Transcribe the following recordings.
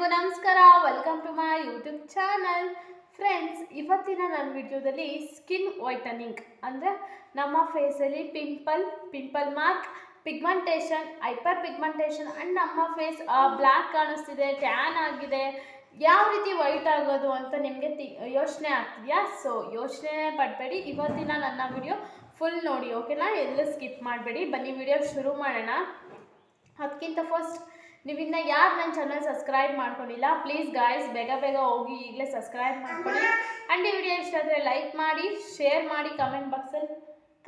ಎಲ್ಲರಿಗೂ ನಮಸ್ಕಾರ. Welcome to my YouTube channel friends ಇವತ್ತಿನ ನನ್ನ ವಿಡಿಯೋದಲ್ಲಿ ಸ್ಕಿನ್ ವೈಟನಿಂಗ್ ಅಂದರೆ ನಮ್ಮ ಫೇಸಲ್ಲಿ pimple pimple mark pigmentation hyper pigmentation and ನಮ್ಮ ಫೇಸ್ ಬ್ಲ್ಯಾಕ್ ಕಾಣಿಸ್ತಿದೆ ಟ್ಯಾನ್ ಆಗಿದೆ. ಯಾವ ರೀತಿ ವೈಟ್ ಆಗೋದು ಅಂತ ನಿಮಗೆ ತಿ, ಯೋಚನೆ ಆಗ್ತಿದೆಯಾ? ಸೊ ಯೋಚನೆ ಪಡಬೇಡಿ. ಇವತ್ತಿನ ನನ್ನ ವಿಡಿಯೋ ಫುಲ್ ನೋಡಿ ಓಕೆನಾ ಎಲ್ಲೂ ಸ್ಕಿಪ್ ಮಾಡಬೇಡಿ. ಬನ್ನಿ, ವಿಡಿಯೋ ಶುರು ಮಾಡೋಣ. ಅದಕ್ಕಿಂತ ಫಸ್ಟ್ ನೀವಿನ್ನ ಯಾರು ನನ್ನ ಚಾನಲ್ ಸಬ್ಸ್ಕ್ರೈಬ್ ಮಾಡ್ಕೊಂಡಿಲ್ಲ ಪ್ಲೀಸ್ ಗಾಯ್ಸ್ ಬೇಗ ಬೇಗ ಹೋಗಿ ಈಗಲೇ ಸಬ್ಸ್ಕ್ರೈಬ್ ಮಾಡ್ಕೊಳ್ಳಿ. ಆ್ಯಂಡ್ ಈ ವಿಡಿಯೋ ಇಷ್ಟ ಆದರೆ ಲೈಕ್ ಮಾಡಿ ಶೇರ್ ಮಾಡಿ ಕಮೆಂಟ್ ಬಾಕ್ಸಲ್ಲಿ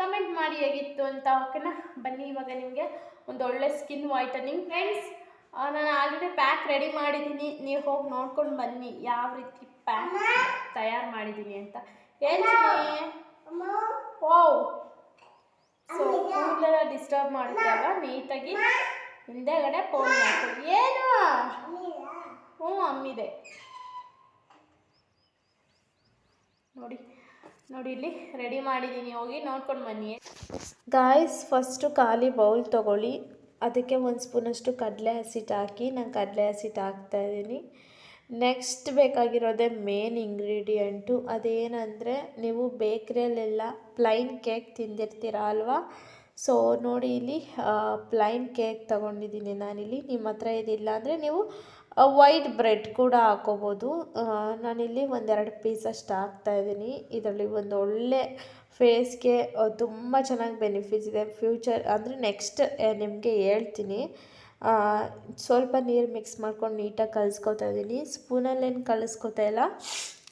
ಕಮೆಂಟ್ ಮಾಡಿ ಹೇಗಿತ್ತು ಅಂತ ಓಕೆನಾ ಬನ್ನಿ ಇವಾಗ ನಿಮಗೆ ಒಂದು ಒಳ್ಳೆ ಸ್ಕಿನ್ ವೈಟನಿಂಗ್ ಫ್ರೆಂಡ್ಸ್ ನಾನು ಆಲ್ರೆಡಿ ಪ್ಯಾಕ್ ರೆಡಿ ಮಾಡಿದ್ದೀನಿ. ನೀವು ಹೋಗಿ ನೋಡ್ಕೊಂಡು ಬನ್ನಿ ಯಾವ ರೀತಿ ಪ್ಯಾಕ್ ತಯಾರು ಮಾಡಿದ್ದೀನಿ ಅಂತ. ಹೇಳ್ತೀನಿ ಓ ಸೊ ಕೂದಲೆಲ್ಲ ಡಿಸ್ಟರ್ಬ್ ಮಾಡುತ್ತಲ್ಲ ನೀಟಾಗಿ ಹಿಂದೆಗಡೆ ಫೋನ್ ಹಾಕಿ ಏನು? ಹ್ಞೂ, ಅಮ್ಮಿದೆ. ನೋಡಿ ನೋಡಿ ಇಲ್ಲಿ ರೆಡಿ ಮಾಡಿದ್ದೀನಿ. ಹೋಗಿ ನೋಡ್ಕೊಂಡು ಬನ್ನಿ. ಗಾಯ್ಸ್ ಫಸ್ಟು ಖಾಲಿ ಬೌಲ್ ತೊಗೊಳ್ಳಿ. ಅದಕ್ಕೆ ಒಂದು ಸ್ಪೂನಷ್ಟು ಕಡಲೆ ಹಸಿಟ್ಟು ಹಾಕಿ, ನಾನು ಕಡಲೆ ಹಸಿಟ್ಟು ಹಾಕ್ತಾಯಿದ್ದೀನಿ ನೆಕ್ಸ್ಟ್ ಬೇಕಾಗಿರೋದೇ ಮೇನ್ ಇಂಗ್ರೀಡಿಯೆಂಟು ಅದೇನಂದರೆ, ನೀವು ಬೇಕ್ರಿಯಲ್ಲೆಲ್ಲ ಪ್ಲೈನ್ ಕೇಕ್ ತಿಂದಿರ್ತೀರ ಅಲ್ವಾ? ಸೊ ನೋಡಿ ಇಲ್ಲಿ ಪ್ಲೈನ್ ಕೇಕ್ ತಗೊಂಡಿದ್ದೀನಿ ನಾನಿಲ್ಲಿ. ನಿಮ್ಮ ಹತ್ರ ಇದಿಲ್ಲ ಅಂದರೆ ನೀವು ವೈಟ್ ಬ್ರೆಡ್ ಕೂಡ ಹಾಕೋಬೋದು. ನಾನಿಲ್ಲಿ ಒಂದೆರಡು ಪೀಸ್ ಅಷ್ಟು ಹಾಕ್ತಾಯಿದ್ದೀನಿ ಇದರಲ್ಲಿ ಒಂದು ಒಳ್ಳೆ ಫೇಸ್ಗೆ ತುಂಬ ಚೆನ್ನಾಗಿ ಬೆನಿಫಿಟ್ಸ್ ಇದೆ. ಫ್ಯೂಚರ್ ಅಂದರೆ ನೆಕ್ಸ್ಟ್ ನಿಮಗೆ ಹೇಳ್ತೀನಿ. ಸ್ವಲ್ಪ ನೀರು ಮಿಕ್ಸ್ ಮಾಡ್ಕೊಂಡು ನೀಟಾಗಿ ಕಲಿಸ್ಕೊತಾ ಇದ್ದೀನಿ. ಸ್ಪೂನಲ್ಲೇನು ಕಲಿಸ್ಕೊತಾ ಇಲ್ಲ.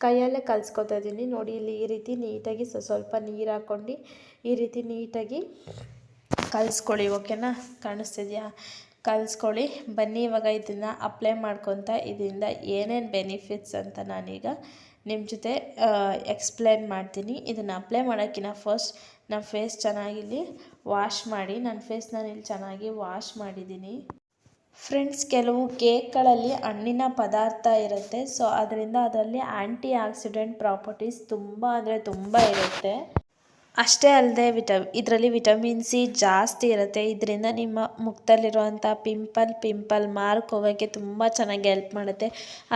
ಕೈಯಲ್ಲೇ ಕಲಿಸ್ಕೊತಾ ಇದ್ದೀನಿ. ನೋಡಿ ಇಲ್ಲಿ ಈ ರೀತಿ ನೀಟಾಗಿ ಸ್ವಲ್ಪ ನೀರು ಹಾಕ್ಕೊಂಡು ಈ ರೀತಿ ನೀಟಾಗಿ ಕಲಿಸ್ಕೊಳ್ಳಿ, ಓಕೆನಾ? ಕಾಣಿಸ್ತಿದೆಯಾ? ಕಲಿಸ್ಕೊಳ್ಳಿ. ಬನ್ನಿ, ಇವಾಗ ಇದನ್ನು ಅಪ್ಲೈ ಮಾಡ್ಕೊತ ಇದರಿಂದ ಏನೇನು ಬೆನಿಫಿಟ್ಸ್ ಅಂತ ನಾನೀಗ ನಿಮ್ಮ ಜೊತೆ ಎಕ್ಸ್ಪ್ಲೇನ್ ಮಾಡ್ತೀನಿ. ಇದನ್ನು ಅಪ್ಲೈ ಮಾಡೋಕ್ಕಿಂತ ಫಸ್ಟ್ ನಮ್ಮ ಫೇಸ್ ಚೆನ್ನಾಗಿಲ್ಲಿ ವಾಶ್ ಮಾಡಿ ನನ್ನ ಫೇಸ್ ನಾನು ಇಲ್ಲಿ ಚೆನ್ನಾಗಿ ವಾಶ್ ಮಾಡಿದ್ದೀನಿ. ಫ್ರೆಂಡ್ಸ್ ಕೆಲವು ಕೇಕ್ಗಳಲ್ಲಿ ಹಣ್ಣಿನ ಪದಾರ್ಥ ಇರುತ್ತೆ. ಸೊ ಅದರಿಂದ ಅದರಲ್ಲಿ ಆ್ಯಂಟಿ ಆಕ್ಸಿಡೆಂಟ್ ಪ್ರಾಪರ್ಟೀಸ್ ತುಂಬ ಅಂದರೆ ತುಂಬ ಇರುತ್ತೆ. ಅಷ್ಟೇ ಅಲ್ಲದೆ ವಿಟ, ಇದರಲ್ಲಿ ವಿಟಮಿನ್ ಸಿ ಜಾಸ್ತಿ ಇರುತ್ತೆ. ಇದರಿಂದ ನಿಮ್ಮ ಮುಖದಲ್ಲಿರುವಂಥ ಪಿಂಪಲ್ ಪಿಂಪಲ್ ಮಾರ್ಕ್ ಹೋಗೋಕ್ಕೆ ತುಂಬ ಚೆನ್ನಾಗಿ ಹೆಲ್ಪ್ ಮಾಡುತ್ತೆ.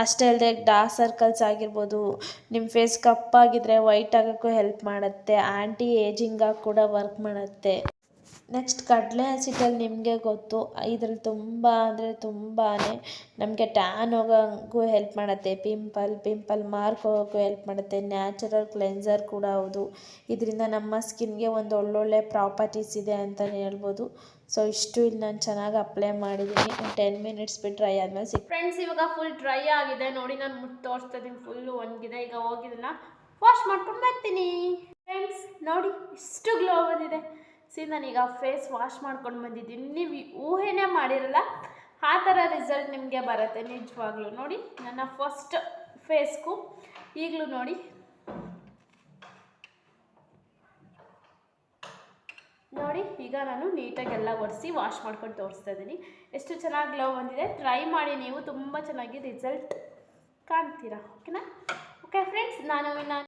ಅಷ್ಟೇ ಅಲ್ಲದೆ ಡಾರ್ಕ್ ಸರ್ಕಲ್ಸ್ ಆಗಿರ್ಬೋದು, ನಿಮ್ಮ ಫೇಸ್ ಕಪ್ಪಾಗಿದ್ದರೆ ವೈಟ್ ಆಗೋಕ್ಕೂ ಹೆಲ್ಪ್ ಮಾಡುತ್ತೆ. ಆ್ಯಂಟಿ ಏಜಿಂಗಾಗಿ ಕೂಡ ವರ್ಕ್ ಮಾಡುತ್ತೆ. ನೆಕ್ಸ್ಟ್ ಕಡಲೆ ಹಸಿಟ್ಟಲ್ಲಿ ನಿಮಗೆ ಗೊತ್ತು, ಇದ್ರಲ್ಲಿ ತುಂಬ ಅಂದರೆ ತುಂಬಾ ನಮಗೆ ಟ್ಯಾನ್ ಹೋಗೋಂಗೂ ಹೆಲ್ಪ್ ಮಾಡುತ್ತೆ. ಪಿಂಪಲ್ ಪಿಂಪಲ್ ಮಾರ್ಕ್ ಹೋಗೋಕ್ಕೂ ಹೆಲ್ಪ್ ಮಾಡುತ್ತೆ. ನ್ಯಾಚುರಲ್ ಕ್ಲೆನ್ಸರ್ ಕೂಡ ಹೌದು. ಇದರಿಂದ ನಮ್ಮ ಸ್ಕಿನ್ಗೆ ಒಂದು ಒಳ್ಳೊಳ್ಳೆ ಪ್ರಾಪರ್ಟೀಸ್ ಇದೆ ಅಂತಲೇ ಹೇಳ್ಬೋದು. ಸೊ ಇಷ್ಟು ಇಲ್ಲಿ ನಾನು ಚೆನ್ನಾಗಿ ಅಪ್ಲೈ ಮಾಡಿದ್ದೀನಿ ಟೆನ್ ಮಿನಿಟ್ಸ್ ಬಿಟ್ಟು ಡ್ರೈ ಆದಮೇಲೆ ಸಿಕ್ ಫ್ರೆಂಡ್ಸ್ ಇವಾಗ ಫುಲ್ ಡ್ರೈ ಆಗಿದೆ. ನೋಡಿ ನಾನು ಮುಟ್ಟು ತೋರಿಸ್ತಾ ಇದ್ದೀನಿ ಫುಲ್ಲು ಒಣಗಿದೆ. ಈಗ ಹೋಗಿದ್ದನ್ನ ವಾಶ್ ಮಾಡ್ಕೊಂಡು ಬರ್ತೀನಿ. ಫ್ರೆಂಡ್ಸ್ ನೋಡಿ ಇಷ್ಟು ಗ್ಲೋ ಬಂದಿದೆ. ಸಿ ನಾನೀಗ ಫೇಸ್ ವಾಶ್ ಮಾಡ್ಕೊಂಡು ಬಂದಿದ್ದೀನಿ. ನೀವು ಊಹೆನೇ ಮಾಡಿರಲ್ಲ, ಆ ಥರ ರಿಸಲ್ಟ್ ನಿಮಗೆ ಬರುತ್ತೆ ನಿಜವಾಗ್ಲೂ. ನೋಡಿ, ನನ್ನ ಫಸ್ಟ್ ಫೇಸ್ಗು ಈಗಲೂ ನೋಡಿ. ನೋಡಿ, ಈಗ ನಾನು ನೀಟಾಗೆಲ್ಲ ಒರೆಸಿ ವಾಶ್ ಮಾಡ್ಕೊಂಡು ತೋರಿಸ್ತಾ ಇದ್ದೀನಿ. ಎಷ್ಟು ಚೆನ್ನಾಗಿ ಗ್ಲೋ ಬಂದಿದೆ. ಟ್ರೈ ಮಾಡಿ ನೀವು, ತುಂಬ ಚೆನ್ನಾಗಿ ರಿಸಲ್ಟ್ ಕಾಣ್ತೀರಾ. ಓಕೆನಾ ಓಕೆ ಫ್ರೆಂಡ್ಸ್ ನಾನು ಇನ್ನು